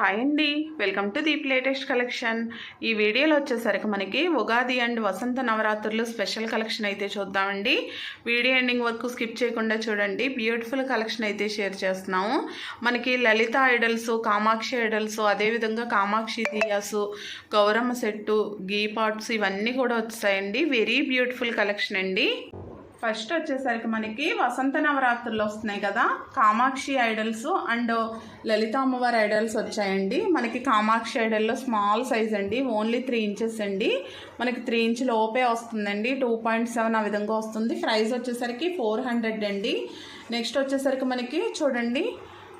Hi అండి. Welcome to Deep latest collection. ఈ వీడియోలో వచ్చేసరికి మనకి ఉగాది అండ్ వసంత నవరాత్రులు స్పెషల్ కలెక్షన్ అయితే చూద్దామండి. వీడియో ఎండింగ్ వరకు స్కిప్ చేయకుండా చూడండి. బ్యూటిఫుల్ కలెక్షన్ అయితే షేర్ చేస్తున్నాము. మనకి లలిత ఐడల్స్ కామాక్షి ఐడల్స్ అదేవిధంగా కామాక్షి దియాసు గౌరమ్మ సెట్టు గీ పాట్స్ ఇవన్నీ కూడా వచ్చాయండి. వెరీ బ్యూటిఫుల్ కలెక్షన్ అండి. ఫస్ట్ వచ్చేసరికి మనకి వసంత నవరాత్రులు వస్తున్నాయి కదా. కామాక్షి ఐడల్స్ అండ్ లలిత అమ్మవారి ఐడల్స్ వచ్చాయండి. మనకి కామాక్షి ఐడల్లో స్మాల్ సైజ్ అండి ఓన్లీ త్రీ ఇంచెస్ అండి. మనకి త్రీ ఇంచ్ లోపే వస్తుందండి టూ పాయింట్ సెవెన్ ఆ విధంగా వస్తుంది. ప్రైస్ వచ్చేసరికి ఫోర్ హండ్రెడ్ అండి. నెక్స్ట్ వచ్చేసరికి మనకి చూడండి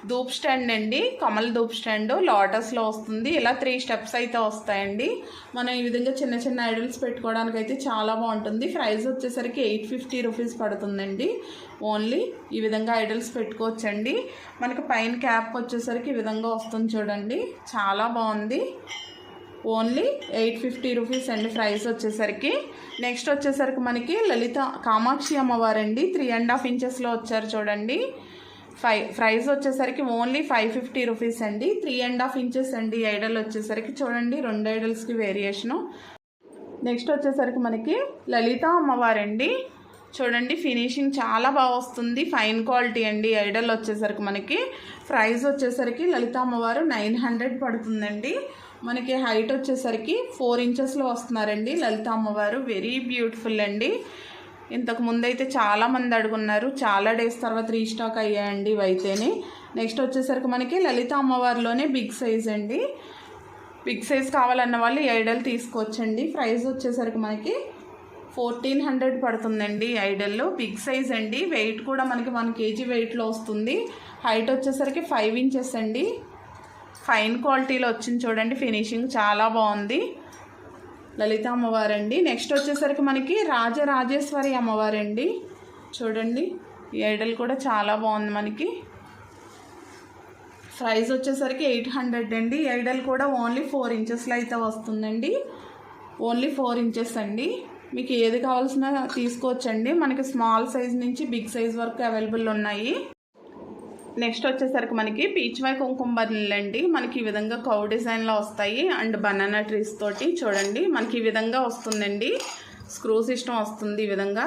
ధూప్ స్టాండ్ అండి. కమల్ ధూప్ స్టాండ్. లోటస్లో వస్తుంది. ఇలా త్రీ స్టెప్స్ అయితే వస్తాయండి. మనం ఈ విధంగా చిన్న చిన్న ఐడల్స్ పెట్టుకోవడానికి అయితే చాలా బాగుంటుంది. ప్రైస్ వచ్చేసరికి ఎయిట్ ఫిఫ్టీ రూపీస్ పడుతుందండి. ఓన్లీ ఈ విధంగా ఐడల్స్ పెట్టుకోవచ్చండి. మనకి పైన క్యాప్ వచ్చేసరికి ఈ విధంగా వస్తుంది చూడండి. చాలా బాగుంది. ఓన్లీ ఎయిట్ ఫిఫ్టీ రూపీస్ అండి ప్రైస్ వచ్చేసరికి. నెక్స్ట్ వచ్చేసరికి మనకి లలిత కామాక్షి అమ్మవారండి. త్రీ అండ్ హాఫ్ ఇంచెస్లో వచ్చారు చూడండి. ఫైవ్ ప్రైస్ వచ్చేసరికి ఓన్లీ ఫైవ్ ఫిఫ్టీ రూపీస్ అండి. త్రీ అండ్ హాఫ్ ఇంచెస్ అండి ఐడల్ వచ్చేసరికి. చూడండి రెండు ఐడల్స్కి వేరియేషను నెక్స్ట్ వచ్చేసరికి మనకి లలిత అమ్మవారండి. చూడండి ఫినిషింగ్ చాలా బాగా వస్తుంది. ఫైన్ క్వాలిటీ అండి ఐడల్ వచ్చేసరికి మనకి. ప్రైస్ వచ్చేసరికి లలిత అమ్మవారు నైన్ హండ్రెడ్ పడుతుందండి. మనకి హైట్ వచ్చేసరికి ఫోర్ ఇంచెస్లో వస్తున్నారండి లలిత అమ్మవారు. వెరీ బ్యూటిఫుల్ అండి. ఇంతకు ముందు అయితే చాలామంది అడుగున్నారు. చాలా డేస్ తర్వాత రీస్టాక్ అయ్యాయండి ఇవైతేనే నెక్స్ట్ వచ్చేసరికి మనకి లలిత అమ్మవారిలోనే బిగ్ సైజ్ అండి. బిగ్ సైజ్ కావాలన్న వాళ్ళు ఐడల్ తీసుకోవచ్చండి ప్రైస్ వచ్చేసరికి మనకి ఫోర్టీన్ హండ్రెడ్ పడుతుందండి ఐడల్లో. బిగ్ సైజ్ అండి. వెయిట్ కూడా మనకి వన్ కేజీ వెయిట్లో వస్తుంది. హైట్ వచ్చేసరికి ఫైవ్ ఇంచెస్ అండి. ఫైన్ క్వాలిటీలో వచ్చింది చూడండి. ఫినిషింగ్ చాలా బాగుంది. లలిత అమ్మవారండి. నెక్స్ట్ వచ్చేసరికి మనకి రాజరాజేశ్వరి అమ్మవారండి. చూడండి ఈ ఐడల్ కూడా చాలా బాగుంది మనకి. ప్రైస్ వచ్చేసరికి ఎయిట్ హండ్రెడ్ అండి. ఐడల్ కూడా ఓన్లీ ఫోర్ ఇంచెస్లో అయితే వస్తుందండి. ఓన్లీ ఫోర్ ఇంచెస్ అండి. మీకు ఏది కావాల్సిన తీసుకోవచ్చండి. మనకి స్మాల్ సైజ్ నుంచి బిగ్ సైజ్ వరకు అవైలబుల్ ఉన్నాయి. నెక్స్ట్ వచ్చేసరికి మనకి పీచ్ వై కుంకుంబర్లు అండి మనకి ఈ విధంగా కౌ డిజైన్లో వస్తాయి. అండ్ బనానా ట్రీస్ తోటి చూడండి. మనకి ఈ విధంగా వస్తుందండి. స్క్రూ సిస్టమ్ వస్తుంది ఈ విధంగా.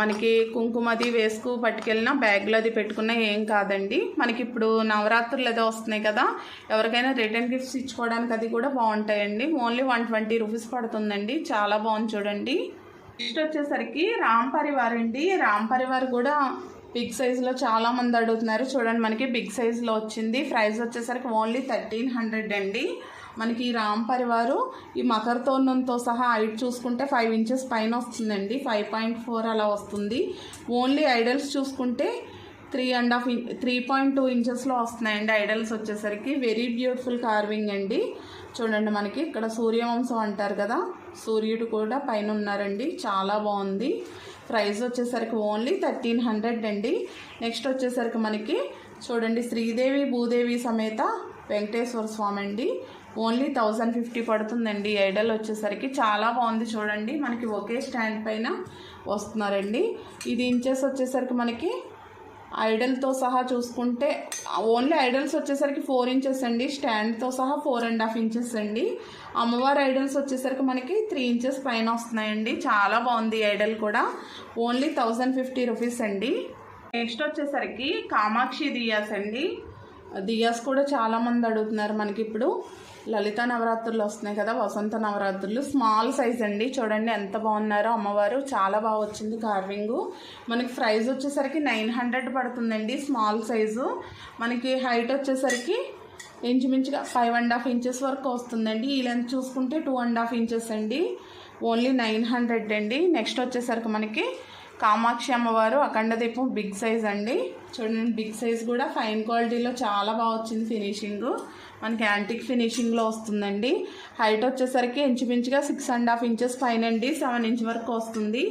మనకి కుంకుమది వేసుకు పట్టుకెళ్ళిన బ్యాగ్లో అది పెట్టుకున్నా ఏం కాదండి. మనకి ఇప్పుడు నవరాత్రులు ఏదో వస్తున్నాయి కదా ఎవరికైనా రిటర్న్ గిఫ్ట్స్ ఇచ్చుకోవడానికి అది కూడా బాగుంటాయండి. ఓన్లీ వన్ ట్వంటీ రూపీస్ పడుతుందండి. చాలా బాగుంది చూడండి. నెక్స్ట్ వచ్చేసరికి రామ్ పరివార్ అండి రామ్ పరివార్ కూడా బిగ్ సైజులో చాలా మంది అడుగుతున్నారు. చూడండి మనకి బిగ్ సైజులో వచ్చింది. ప్రైస్ వచ్చేసరికి ఓన్లీ థర్టీన్ హండ్రెడ్ అండి. మనకి ఈ రామ్ పరివారు ఈ మకర సహా హైట్ చూసుకుంటే ఫైవ్ ఇంచెస్ పైన వస్తుందండి. ఫైవ్ పాయింట్ ఫోర్ అలా వస్తుంది. ఓన్లీ ఐడల్స్ చూసుకుంటే three and half three point two ఇంచెస్లో వస్తున్నాయండి ఐడల్స్ వచ్చేసరికి. వెరీ బ్యూటిఫుల్ కార్వింగ్ అండి. చూడండి మనకి ఇక్కడ సూర్యవంశం అంటారు కదా. సూర్యుడు కూడా పైన ఉన్నారండి. చాలా బాగుంది. ప్రైస్ వచ్చేసరికి ఓన్లీ థర్టీన్ హండ్రెడ్ అండి. నెక్స్ట్ వచ్చేసరికి మనకి చూడండి శ్రీదేవి భూదేవి సమేత వెంకటేశ్వర స్వామి అండి. ఓన్లీ థౌజండ్ ఫిఫ్టీ పడుతుందండి. ఐడల్ వచ్చేసరికి చాలా బాగుంది చూడండి. మనకి ఒకే స్టాండ్ పైన వస్తున్నారండి. ఇది ఇంచెస్ వచ్చేసరికి మనకి ఐడల్తో సహా చూసుకుంటే ఓన్లీ ఐడల్స్ వచ్చేసరికి ఫోర్ ఇంచెస్ అండి. స్టాండ్తో సహా ఫోర్ అండ్ హాఫ్ ఇంచెస్ అండి. అమ్మవారి ఐడల్స్ వచ్చేసరికి మనకి త్రీ ఇంచెస్ పైన వస్తున్నాయండి. చాలా బాగుంది ఐడల్ కూడా. ఓన్లీ థౌజండ్ ఫిఫ్టీ రూపీస్ అండి. నెక్స్ట్ వచ్చేసరికి కామాక్షి దియాస్ అండి. దియాస్ కూడా చాలామంది అడుగుతున్నారు మనకి ఇప్పుడు. లలిత నవరాత్రులు వస్తున్నాయి కదా వసంత నవరాత్రులు. స్మాల్ సైజ్ అండి. చూడండి ఎంత బాగున్నారో అమ్మవారు. చాలా బాగా వచ్చింది కార్వింగ్ మనకి ప్రైస్ వచ్చేసరికి నైన్ హండ్రెడ్ పడుతుందండి స్మాల్ సైజు. మనకి హైట్ వచ్చేసరికి ఇంచుమించుగా ఫైవ్ అండ్ హాఫ్ ఇంచెస్ వరకు వస్తుందండి. ఈ లెంత్ చూసుకుంటే టూ అండ్ హాఫ్ ఇంచెస్ అండి. ఓన్లీ నైన్ హండ్రెడ్ అండి. నెక్స్ట్ వచ్చేసరికి మనకి కామాక్షి అమ్మవారు అఖండ దీపం బిగ్ సైజ్ అండి. చూడండి బిగ్ సైజ్ కూడా ఫైన్ క్వాలిటీలో చాలా బాగా వచ్చింది ఫినిషింగ్. మనకి యాంటిక్ ఫినిషింగ్లో వస్తుందండి. హైట్ వచ్చేసరికి ఇంచుమించుగా సిక్స్ అండ్ హాఫ్ ఇంచెస్ పైన అండి సెవెన్ ఇంచ్ వరకు వస్తుంది.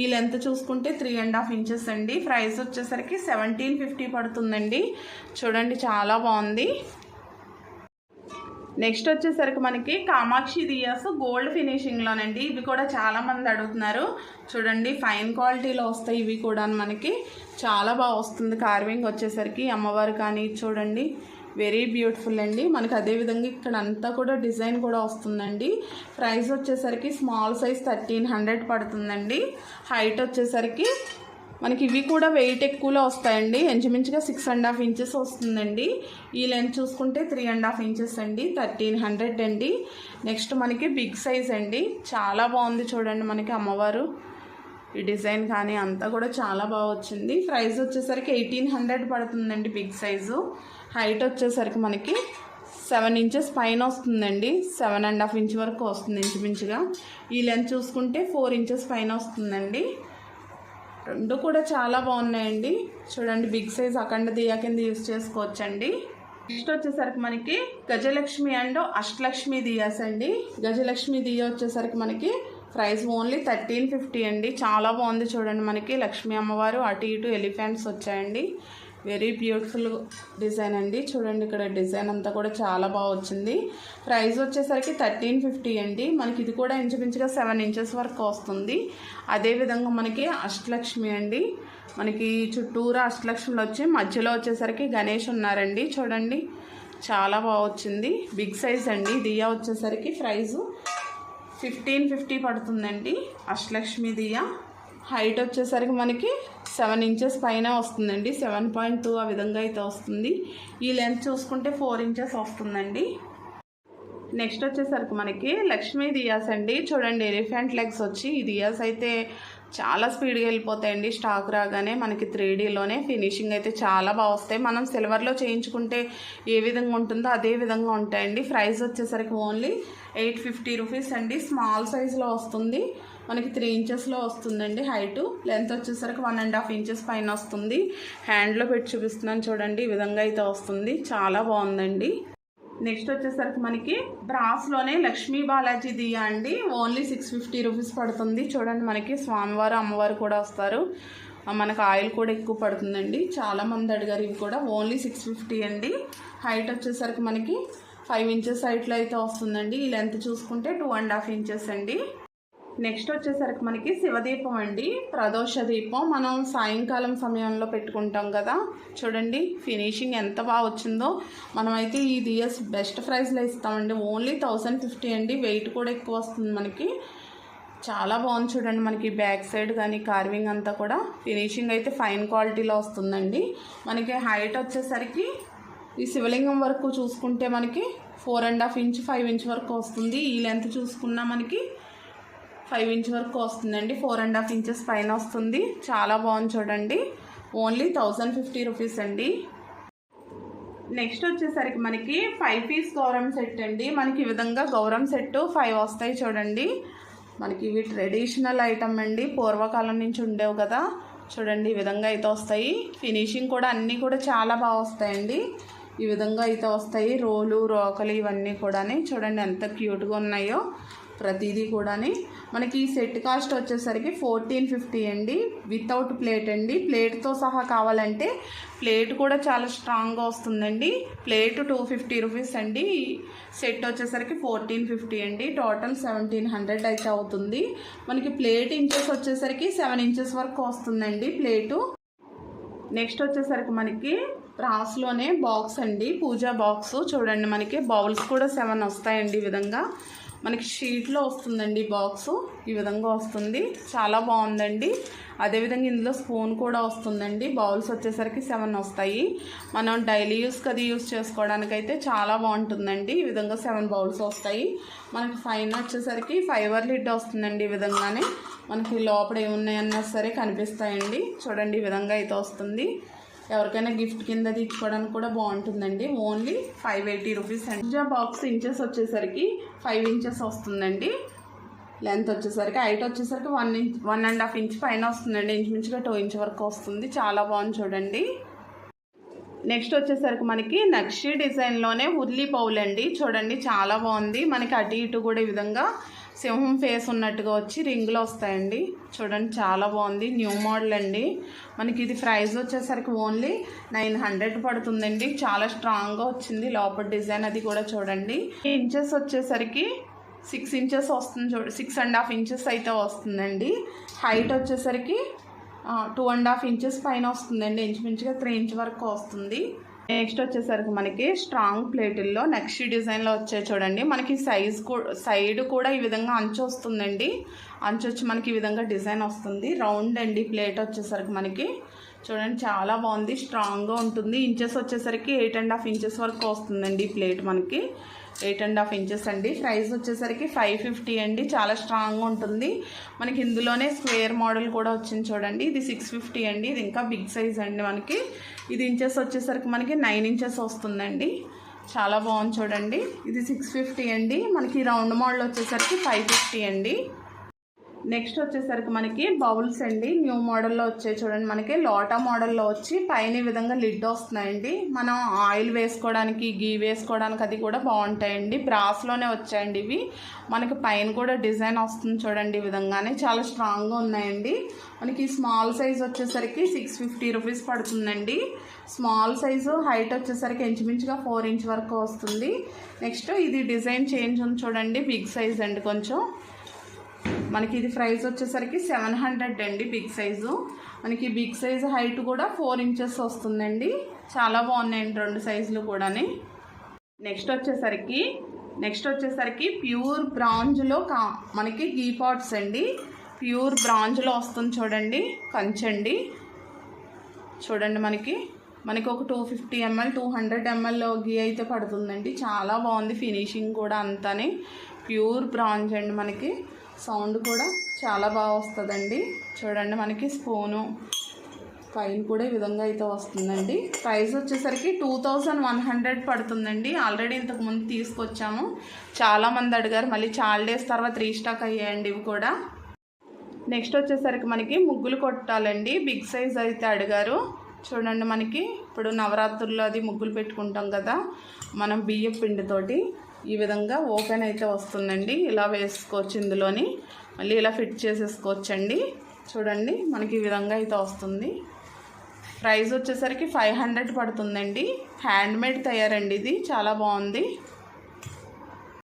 ఈ లెంత్ చూసుకుంటే త్రీ అండ్ హాఫ్ ఇంచెస్ అండి. ప్రైస్ వచ్చేసరికి సెవెంటీన్ ఫిఫ్టీ పడుతుందండి. చూడండి చాలా బాగుంది. నెక్స్ట్ వచ్చేసరికి మనకి కామాక్షి దియాస్ గోల్డ్ ఫినిషింగ్లోనండి ఇవి కూడా చాలా మంది అడుగుతున్నారు. చూడండి ఫైన్ క్వాలిటీలో వస్తాయి ఇవి కూడా మనకి. చాలా బాగా వస్తుంది కార్వింగ్ వచ్చేసరికి. అమ్మవారు కానీ చూడండి. వెరీ బ్యూటిఫుల్ అండి. మనకి అదే విధంగా ఇక్కడ అంతా కూడా డిజైన్ కూడా వస్తుందండి. ప్రైస్ వచ్చేసరికి స్మాల్ సైజ్ థర్టీన్ హండ్రెడ్ పడుతుందండి. హైట్ వచ్చేసరికి మనకి ఇవి కూడా వెయిట్ ఎక్కువలో వస్తాయండి. ఇంచుమించుగా సిక్స్ అండ్ హాఫ్ ఇంచెస్ వస్తుందండి. ఈ లెంత్ చూసుకుంటే త్రీ అండ్ హాఫ్ ఇంచెస్ అండి. థర్టీన్ హండ్రెడ్ అండి. నెక్స్ట్ మనకి బిగ్ సైజ్ అండి. చాలా బాగుంది చూడండి మనకి అమ్మవారు. ఈ డిజైన్ కానీ అంతా కూడా చాలా బాగా వచ్చింది. ప్రైస్ వచ్చేసరికి ఎయిటీన్ హండ్రెడ్ పడుతుందండి బిగ్ సైజు. హైట్ వచ్చేసరికి మనకి సెవెన్ ఇంచెస్ పైన వస్తుందండి. సెవెన్ అండ్ హాఫ్ ఇంచ్ వరకు వస్తుంది ఇంచుమించుగా. ఈ లెంత్ చూసుకుంటే ఫోర్ ఇంచెస్ పైన వస్తుందండి. రెండు కూడా చాలా బాగున్నాయండి. చూడండి బిగ్ సైజ్ అఖండ దియా కింద యూస్ చేసుకోవచ్చండి. నెక్స్ట్ వచ్చేసరికి మనకి గజలక్ష్మి అండ్ అష్టలక్ష్మి దియాస్ అండి. గజలక్ష్మి దియా వచ్చేసరికి మనకి ప్రైస్ ఓన్లీ థర్టీన్ ఫిఫ్టీ అండి. చాలా బాగుంది చూడండి మనకి. లక్ష్మీ అమ్మవారు అటు ఇటు ఎలిఫెంట్స్ వచ్చాయండి. వెరీ బ్యూటిఫుల్ డిజైన్ అండి. చూడండి ఇక్కడ డిజైన్ అంతా కూడా చాలా బాగా వచ్చింది. ప్రైస్ వచ్చేసరికి థర్టీన్ ఫిఫ్టీ అండి. మనకి ఇది కూడా ఇంచుమించుగా సెవెన్ ఇంచెస్ వరకు వస్తుంది. అదేవిధంగా మనకి అష్టలక్ష్మి అండి. మనకి చుట్టూరా అష్టలక్ష్మిలు వచ్చి మధ్యలో వచ్చేసరికి గణేష్ ఉన్నారండి. చూడండి. చాలా బాగా వచ్చింది. బిగ్ సైజ్ అండి. దియా వచ్చేసరికి ప్రైజు ఫిఫ్టీన్ ఫిఫ్టీ పడుతుందండి. అష్టలక్ష్మి దియా. హైట్ వచ్చేసరికి మనకి సెవెన్ ఇంచెస్ పైన వస్తుందండి. సెవెన్ పాయింట్ టూ ఆ విధంగా అయితే వస్తుంది. ఈ లెంత్ చూసుకుంటే ఫోర్ ఇంచెస్ వస్తుందండి. నెక్స్ట్ వచ్చేసరికి మనకి లక్ష్మీ దియాస్ అండి. చూడండి ఎలిఫెంట్ లెగ్స్ వచ్చి ఈ దియాస్ అయితే చాలా స్పీడ్గా వెళ్ళిపోతాయండి. స్టాక్ రాగానే మనకి త్రీ డీలోనే ఫినిషింగ్ అయితే చాలా బాగా వస్తాయి. మనం సిల్వర్లో చేయించుకుంటే ఏ విధంగా ఉంటుందో అదే విధంగా ఉంటాయండి. ప్రైస్ వచ్చేసరికి ఓన్లీ ఎయిట్ ఫిఫ్టీ రూపీస్ అండి. స్మాల్ సైజులో వస్తుంది. మనకి త్రీ ఇంచెస్లో వస్తుందండి హైట్. లెంత్ వచ్చేసరికి వన్ అండ్ హాఫ్ ఇంచెస్ పైన వస్తుంది. హ్యాండ్లో పెట్టి చూపిస్తున్నాను చూడండి ఈ విధంగా అయితే వస్తుంది. చాలా బాగుందండి. నెక్స్ట్ వచ్చేసరికి మనకి బ్రాస్లోనే లక్ష్మీ బాలాజీ దియా అండి. ఓన్లీ సిక్స్ ఫిఫ్టీ రూపీస్ పడుతుంది. చూడండి మనకి స్వామివారు అమ్మవారు కూడా వస్తారు. మనకు ఆయిల్ కూడా ఎక్కువ పడుతుందండి. చాలా మంది అడిగారు ఇవి కూడా. ఓన్లీ సిక్స్ ఫిఫ్టీ అండి. హైట్ వచ్చేసరికి మనకి ఫైవ్ ఇంచెస్ హైట్లో అయితే వస్తుందండి. ఈ లెంత్ చూసుకుంటే టూ అండ్ హాఫ్ ఇంచెస్ అండి. నెక్స్ట్ వచ్చేసరికి మనకి శివదీపం అండి. ప్రదోష దీపం. మనం సాయంకాలం సమయంలో పెట్టుకుంటాం కదా. చూడండి ఫినిషింగ్ ఎంత బాగా వచ్చిందో. మనమైతే ఈ దియస్ బెస్ట్ ప్రైస్లో ఇస్తామండి. ఓన్లీ థౌజండ్ ఫిఫ్టీ అండి. వెయిట్ కూడా ఎక్కువ వస్తుంది మనకి. చాలా బాగుంది చూడండి మనకి బ్యాక్ సైడ్ కానీ కార్వింగ్ అంతా కూడా. ఫినిషింగ్ అయితే ఫైన్ క్వాలిటీలో వస్తుందండి. మనకి హైట్ వచ్చేసరికి ఈ శివలింగం వరకు చూసుకుంటే మనకి four and half inch five inch వరకు వస్తుంది. ఈ లెంత్ చూసుకున్నా మనకి ఫైవ్ ఇంచ్ వరకు వస్తుందండి. ఫోర్ అండ్ హాఫ్ ఇంచెస్ పైన వస్తుంది. చాలా బాగుంది చూడండి. ఓన్లీ థౌజండ్ ఫిఫ్టీ రూపీస్ అండి. నెక్స్ట్ వచ్చేసరికి మనకి ఫైవ్ పీస్ గౌరవం సెట్ అండి. మనకి ఈ విధంగా గౌరవం సెట్ ఫైవ్ వస్తాయి చూడండి. మనకి ఇవి ట్రెడిషనల్ ఐటమ్ అండి. పూర్వకాలం నుంచి ఉండేవి కదా. చూడండి ఈ విధంగా అయితే వస్తాయి. ఫినిషింగ్ కూడా అన్నీ కూడా చాలా బాగా వస్తాయండి. ఈ విధంగా అయితే వస్తాయి. రోలు రోకలు ఇవన్నీ కూడా చూడండి ఎంత క్యూట్గా ఉన్నాయో. ప్రతిదీ కూడాని. మనకి ఈ సెట్ కాస్ట్ వచ్చేసరికి ఫోర్టీన్ ఫిఫ్టీ అండి. వితౌట్ ప్లేట్ అండి. ప్లేట్తో సహా కావాలంటే ప్లేట్ కూడా చాలా స్ట్రాంగ్గా వస్తుందండి. ప్లేట్ టూ ఫిఫ్టీ రూపీస్ అండి. సెట్ వచ్చేసరికి ఫోర్టీన్ ఫిఫ్టీ అండి. టోటల్ సెవెంటీన్ హండ్రెడ్ అయితే అవుతుంది. మనకి ప్లేట్ ఇంచెస్ వచ్చేసరికి సెవెన్ ఇంచెస్ వరకు వస్తుందండి ప్లేటు. నెక్స్ట్ వచ్చేసరికి మనకి రాస్లోనే బాక్స్ అండి. పూజా బాక్స్ చూడండి మనకి బౌల్స్ కూడా సెవెన్ వస్తాయండి ఈ విధంగా. మనకి షీట్లో వస్తుందండి బాక్స్ ఈ విధంగా వస్తుంది. చాలా బాగుందండి. అదేవిధంగా ఇందులో స్పూన్ కూడా వస్తుందండి. బౌల్స్ వచ్చేసరికి సెవెన్ వస్తాయి. మనం డైలీ యూస్కి అది యూస్ చేసుకోవడానికి అయితే చాలా బాగుంటుందండి. ఈ విధంగా సెవెన్ బౌల్స్ వస్తాయి. మనకి ఫైన్ వచ్చేసరికి ఫైబర్ లిడ్ వస్తుందండి ఈ విధంగానే. మనకి లోపల ఏమున్నాయన్నా సరే కనిపిస్తాయండి. చూడండి ఈ విధంగా అయితే వస్తుంది. ఎవరికైనా గిఫ్ట్ కింద తీసుకోవడానికి కూడా బాగుంటుందండి. ఓన్లీ ఫైవ్ ఎయిటీ రూపీస్ అండి. పిజ్జా బాక్స్ ఇంచెస్ వచ్చేసరికి ఫైవ్ ఇంచెస్ వస్తుందండి. లెంత్ వచ్చేసరికి హైట్ వచ్చేసరికి one inch one and half inch పైన వస్తుందండి. ఇంచుమించుగా టూ ఇంచ్ వరకు వస్తుంది. చాలా బాగుంది చూడండి. నెక్స్ట్ వచ్చేసరికి మనకి నక్షి డిజైన్లోనే ఉర్లీ పౌల్ అండి చూడండి చాలా బాగుంది. మనకి అటు ఇటు కూడా ఈ విధంగా సింహం ఫేస్ ఉన్నట్టుగా వచ్చి రింగులు వస్తాయండి. చూడండి చాలా బాగుంది. న్యూ మోడల్ అండి. మనకి ఇది ప్రైస్ వచ్చేసరికి ఓన్లీ నైన్ హండ్రెడ్ పడుతుందండి. చాలా స్ట్రాంగ్గా వచ్చింది. లోపల డిజైన్ అది కూడా చూడండి. ఇంచెస్ వచ్చేసరికి సిక్స్ ఇంచెస్ వస్తుంది చూడ సిక్స్ అండ్ హాఫ్ ఇంచెస్ అయితే వస్తుందండి. హైట్ వచ్చేసరికి టూ అండ్ హాఫ్ ఇంచెస్ పైన వస్తుందండి. ఇంచుమించుగా త్రీ ఇంచ్ వరకు వస్తుంది. నెక్స్ట్ వచ్చేసరికి మనకి స్ట్రాంగ్ ప్లేటుల్లో నెక్స్ట్ డిజైన్లో వచ్చాయి చూడండి. మనకి సైజ్ సైడ్ కూడా ఈ విధంగా అంచు వస్తుందండి. అంచు వచ్చి మనకి ఈ విధంగా డిజైన్ వస్తుంది. రౌండ్ అండి ప్లేట్ వచ్చేసరికి మనకి. చూడండి చాలా బాగుంది. స్ట్రాంగ్గా ఉంటుంది. ఇంచెస్ వచ్చేసరికి ఎయిట్ అండ్ హాఫ్ ఇంచెస్ వరకు వస్తుందండి ఈ ప్లేట్ మనకి. ఎయిట్ అండ్ హాఫ్ ఇంచెస్ అండి. ప్రైస్ వచ్చేసరికి ఫైవ్ ఫిఫ్టీ అండి. చాలా స్ట్రాంగ్గా ఉంటుంది. మనకి ఇందులోనే స్క్వేర్ మోడల్ కూడా వచ్చింది చూడండి. ఇది సిక్స్ ఫిఫ్టీ అండి. ఇది ఇంకా బిగ్ సైజ్ అండి మనకి. ఇది ఇంచెస్ వచ్చేసరికి మనకి నైన్ ఇంచెస్ వస్తుందండి. చాలా బాగుంది చూడండి. ఇది సిక్స్ ఫిఫ్టీ అండి. మనకి రౌండ్ మోడల్ వచ్చేసరికి ఫైవ్ ఫిఫ్టీ అండి. నెక్స్ట్ వచ్చేసరికి మనకి బౌల్స్ అండి. న్యూ మోడల్లో వచ్చే చూడండి. మనకి లోటా మోడల్లో వచ్చి పైన ఈ విధంగా లిడ్ వస్తున్నాయండి. మనం ఆయిల్ వేసుకోవడానికి గీ వేసుకోవడానికి అది కూడా బాగుంటాయండి. బ్రాస్లోనే వచ్చాయండి ఇవి. మనకి పైన కూడా డిజైన్ వస్తుంది చూడండి ఈ విధంగానే. చాలా స్ట్రాంగ్గా ఉన్నాయండి. మనకి స్మాల్ సైజ్ వచ్చేసరికి సిక్స్ ఫిఫ్టీ రూపీస్ పడుతుందండి. స్మాల్ సైజు హైట్ వచ్చేసరికి ఇంచుమించుగా ఫోర్ ఇంచ్ వరకు వస్తుంది. నెక్స్ట్ ఇది డిజైన్ చేంజ్ ఉంది చూడండి. బిగ్ సైజ్ అండి కొంచెం. మనకి ఇది ప్రైస్ వచ్చేసరికి సెవెన్ హండ్రెడ్ అండి బిగ్ సైజు. మనకి బిగ్ సైజు హైట్ కూడా ఫోర్ ఇంచెస్ వస్తుందండి. చాలా బాగున్నాయండి రెండు సైజులు కూడాని. నెక్స్ట్ వచ్చేసరికి నెక్స్ట్ వచ్చేసరికి ప్యూర్ బ్రాంజ్లో కా మనకి గీ పాట్స్ అండి. ప్యూర్ బ్రాంజ్లో వస్తుంది చూడండి కంచండి. చూడండి మనకి మనకి ఒక two fifty ML two hundred ML ghee అయితే పడుతుందండి. చాలా బాగుంది ఫినిషింగ్ కూడా అంతానే. ప్యూర్ బ్రాంజ్ అండి మనకి. సౌండ్ కూడా చాలా బాగా వస్తుందండి. చూడండి మనకి స్పూను పైన కూడా ఈ విధంగా అయితే వస్తుందండి. ప్రైస్ వచ్చేసరికి టూ థౌజండ్ వన్ హండ్రెడ్ పడుతుందండి. ఆల్రెడీ ఇంతకుముందు తీసుకొచ్చాము. చాలామంది అడిగారు మళ్ళీ చాలా డేస్ తర్వాత రీస్టాక్ అయ్యాయండి ఇవి కూడా. నెక్స్ట్ వచ్చేసరికి మనకి ముగ్గులు కొట్టాలండి. బిగ్ సైజ్ అయితే అడిగారు. చూడండి మనకి ఇప్పుడు నవరాత్రుల్లో అది ముగ్గులు పెట్టుకుంటాం కదా మనం బియ్యం పిండితోటి. ఈ విధంగా ఓపెన్ అయితే వస్తుందండి. ఇలా వేసుకోవచ్చు ఇందులోని. మళ్ళీ ఇలా ఫిట్ చేసేసుకోవచ్చండి. చూడండి మనకి ఈ విధంగా అయితే వస్తుంది. ప్రైస్ వచ్చేసరికి ఫైవ్ హండ్రెడ్ పడుతుందండి. హ్యాండ్మేడ్ తయారండి ఇది. చాలా బాగుంది.